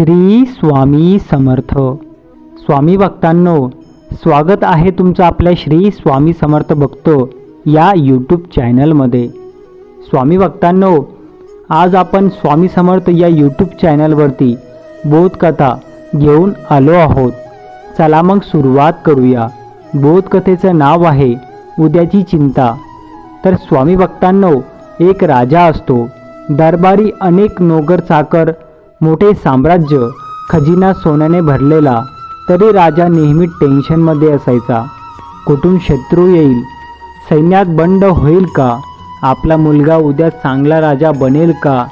श्री स्वामी समर्थ. स्वामी भक्तांनो स्वागत आहे तुमचं आपल्या श्री स्वामी समर्थ भक्तो या यूट्यूब चॅनलमध्ये स्वामी भक्तांनो आज आपण स्वामी समर्थ या यूट्यूब चॅनलवरती बोधकथा घेऊन आलो आहोत. चला मग सुरुवात करूया. बोधकथेचं नाव आहे उद्याची चिंता. तर स्वामी भक्तांनो एक राजा असतो. दरबारी अनेक नोकर चाकर मोठे साम्राज्य खजिना सोन्याने भरलेला तरी राजा नेहमी टेन्शनमध्ये असायचा. कुठून शत्रू येईल? सैन्यात बंड होईल का? आपला मुलगा उद्या चांगला राजा बनेल का?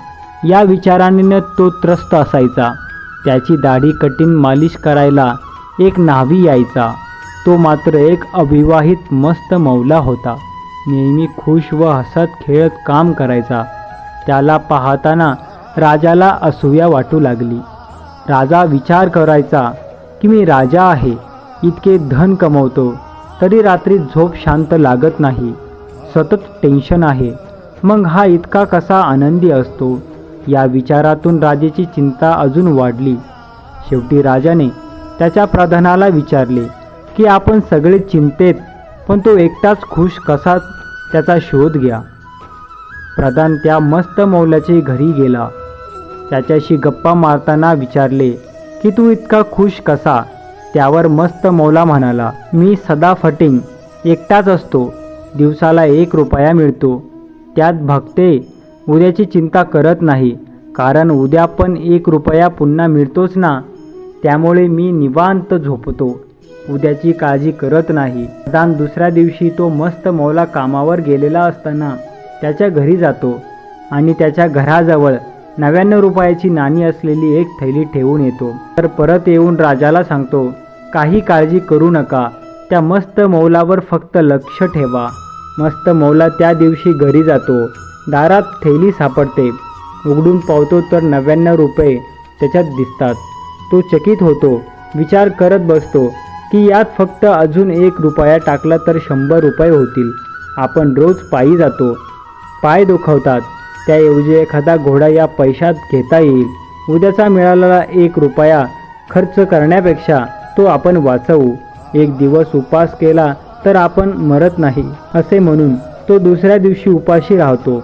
या विचाराने तो त्रस्त असायचा. त्याची दाढी कठीण मालिश करायला एक न्हावी यायचा. तो मात्र एक अविवाहित मस्त मौला होता. नेहमी खुश व हसत खेळत काम करायचा. त्याला पाहताना राजाला असूया वाटू लागली. राजा विचार करायचा की मी राजा आहे इतके धन कमवतो तरी रात्री झोप शांत लागत नाही. सतत टेन्शन आहे. मग हा इतका कसा आनंदी असतो? या विचारातून राजेची चिंता अजून वाढली. शेवटी राजाने त्याच्या प्रधानाला विचारले की आपण सगळे चिंतेत पण तो एकटाच खुश कसा त्याचा शोध घ्या. प्रधान त्या मस्त मौल्याचे घरी गेला. त्याच्याशी गप्पा मारताना विचारले की तू इतका खुश कसा? त्यावर मस्त मौला म्हणाला मी सदा फटिंग एकटाच असतो दिवसाला एक रुपया मिळतो. त्यात भक्ते उद्याची चिंता करत नाही कारण उद्या पण एक रुपया पुन्हा मिळतोच ना. त्यामुळे मी निवांत झोपतो उद्याची काळजी करत नाही. दान दुसऱ्या दिवशी तो मस्त मौला कामावर गेलेला असताना त्याच्या घरी जातो आणि त्याच्या घराजवळ नव्याण्णव रुपयाची नाणी असलेली एक थैली ठेवून येतो. तर परत येऊन राजाला सांगतो काही काळजी करू नका. त्या मस्त मौलावर फक्त लक्ष ठेवा. मस्त मौला त्या दिवशी घरी जातो. दारात थैली सापडते. उघडून पावतो तर नव्याण्णव रुपये त्याच्यात दिसतात. तो चकित होतो. विचार करत बसतो की यात फक्त अजून एक रुपया टाकला तर शंभर रुपये होतील. आपण रोज पायी जातो. पाय दुखवतात. त्याऐवजी एखादा घोडा या पैशात घेता येईल. उद्याचा मिळालेला एक रुपया खर्च करण्यापेक्षा तो आपण वाचवू. एक दिवस उपास केला तर आपण मरत नाही असे म्हणून तो दुसऱ्या दिवशी उपाशी राहतो.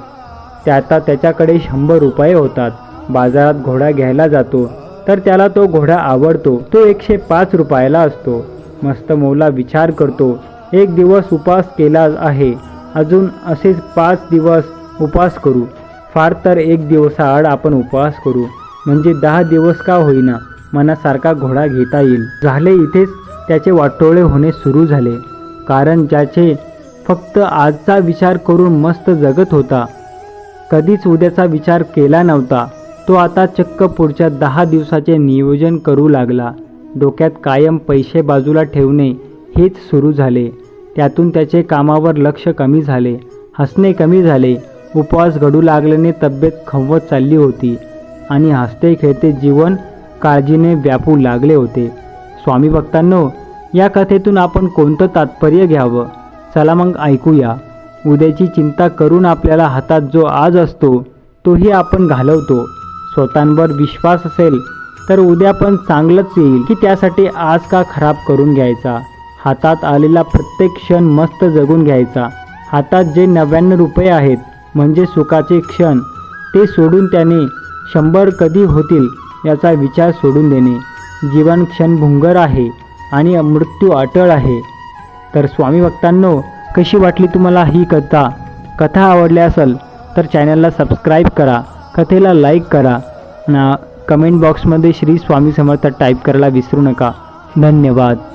त्याता त्याच्याकडे शंभर रुपये होतात. बाजारात घोडा घ्यायला जातो तर त्याला तो घोडा आवडतो. तो एकशे पाच रुपयाला असतो. मस्त मौला विचार करतो एक दिवस उपास केला आहे अजून असेच पाच दिवस उपास करू. फार तर एक दिवसाआड आपण उपवास करू. म्हणजे दहा दिवस का होईना मनासारखा घोडा घेता येईल. झाले इथेच त्याचे वाटोळे होणे सुरू झाले. कारण ज्याचे फक्त आजचा विचार करून मस्त जगत होता. कधीच उद्याचा विचार केला नव्हता. तो आता चक्क पुढच्या दहा दिवसाचे नियोजन करू लागला. डोक्यात कायम पैसे बाजूला ठेवणे हेच सुरू झाले. त्यातून त्याचे कामावर लक्ष कमी झाले. हसणे कमी झाले. उपवास घडू लागल्याने तब्येत खवत चालली होती आणि हसते खेळते जीवन काळजीने व्यापू लागले होते. स्वामी भक्तांनो या कथेतून आपण कोणतं तात्पर्य घ्यावं? चला मग ऐकूया. उद्याची चिंता करून आपल्याला हातात जो आज असतो तोही आपण घालवतो. स्वतःवर विश्वास असेल तर उद्या पण चांगलंच येईल की त्यासाठी आज का खराब करून घ्यायचा? हातात आलेला प्रत्येक क्षण मस्त जगून घ्यायचा. हातात जे नव्याण्णव रुपये आहेत म्हणजे सुखाचे क्षण ते सोडून त्याने शंभर कधी होतील याचा विचार सोडून देणे. जीवन क्षणभुंगर आहे आणि मृत्यू अटळ आहे. तर स्वामी भक्तांनो कशी वाटली तुम्हाला ही कथा? कथा आवडली असेल तर चॅनलला सबस्क्राईब करा कथेला लाईक करा. ना कमेंट बॉक्समध्ये श्री स्वामी समर्थ टाईप करायला विसरू नका. धन्यवाद.